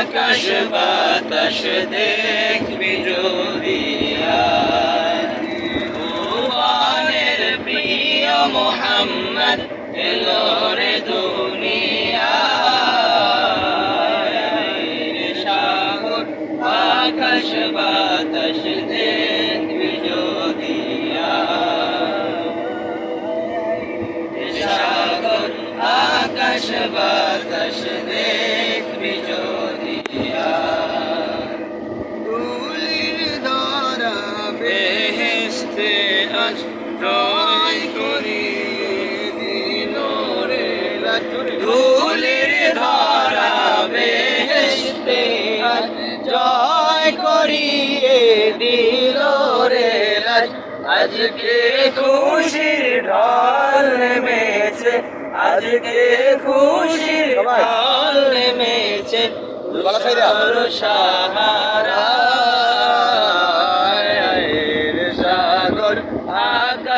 আকাশ বাতাস দেখবি যদি ভুবনের প্রিয় মোহাম্মদ এলো রে দুনিয়া সাগর, আকাশ বাতাস দেখবি যদি আকাশ বাতাস জয় করি দিল রে ধুলির ধরা বেহেস্তে আজ জয় করিয়ে দিল রে আজকে খুশির ঢল নেমেছে আজকে খুশির ঢল নেমেছে। সাহারা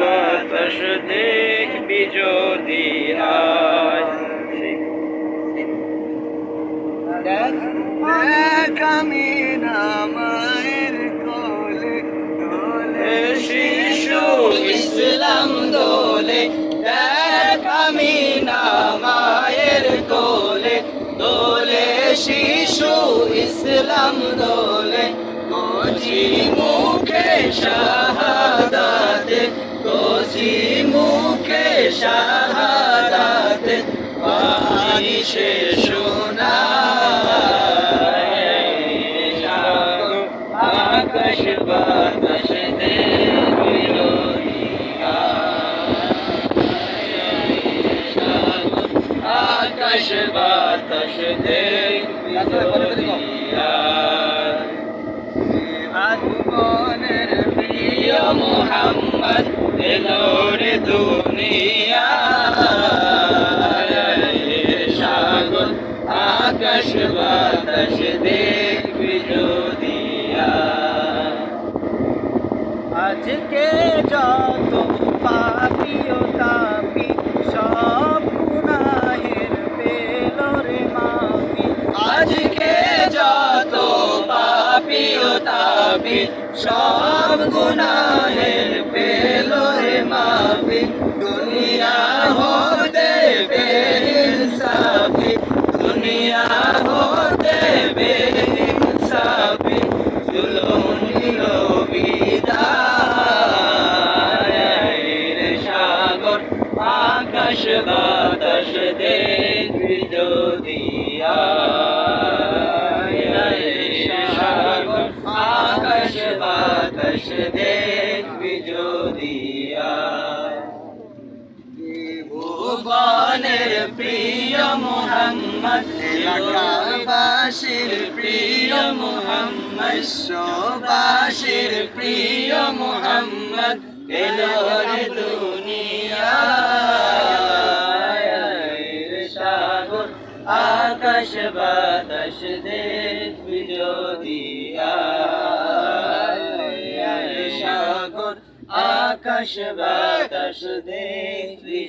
বাতাস দেখবি যদি আমি নামায়ের কোলে, দোলে শিশু ইসলাম দোলে। আমি নামায়ের কোলে, দোলে শিশু ইসলাম দোলে। মুখে শাহাদাতে সে আকাশ বাতাস আকাশ বাতাস দেখবি প্রিয় মোহাম্মদ এলো দুনিয়া আকাশ বাতাস দেখবি যদিয়া আজকে যত পাপি ও তাপি, সব গুনাহের পেল রে মাফি। আজকে যত পাপি ও তাপি, সব গুনাহের পেল রে মাফি। দেখবি যদি ভুবনের প্রিয় মোহাম্মদ বাসির প্রিয় মোহাম্মদ বাসির প্রিয় মোহাম্মদ, এলো রে দুনিয়া সাগর, আকাশ বাতাস দেখবি আকাশ বাতাস দেখবি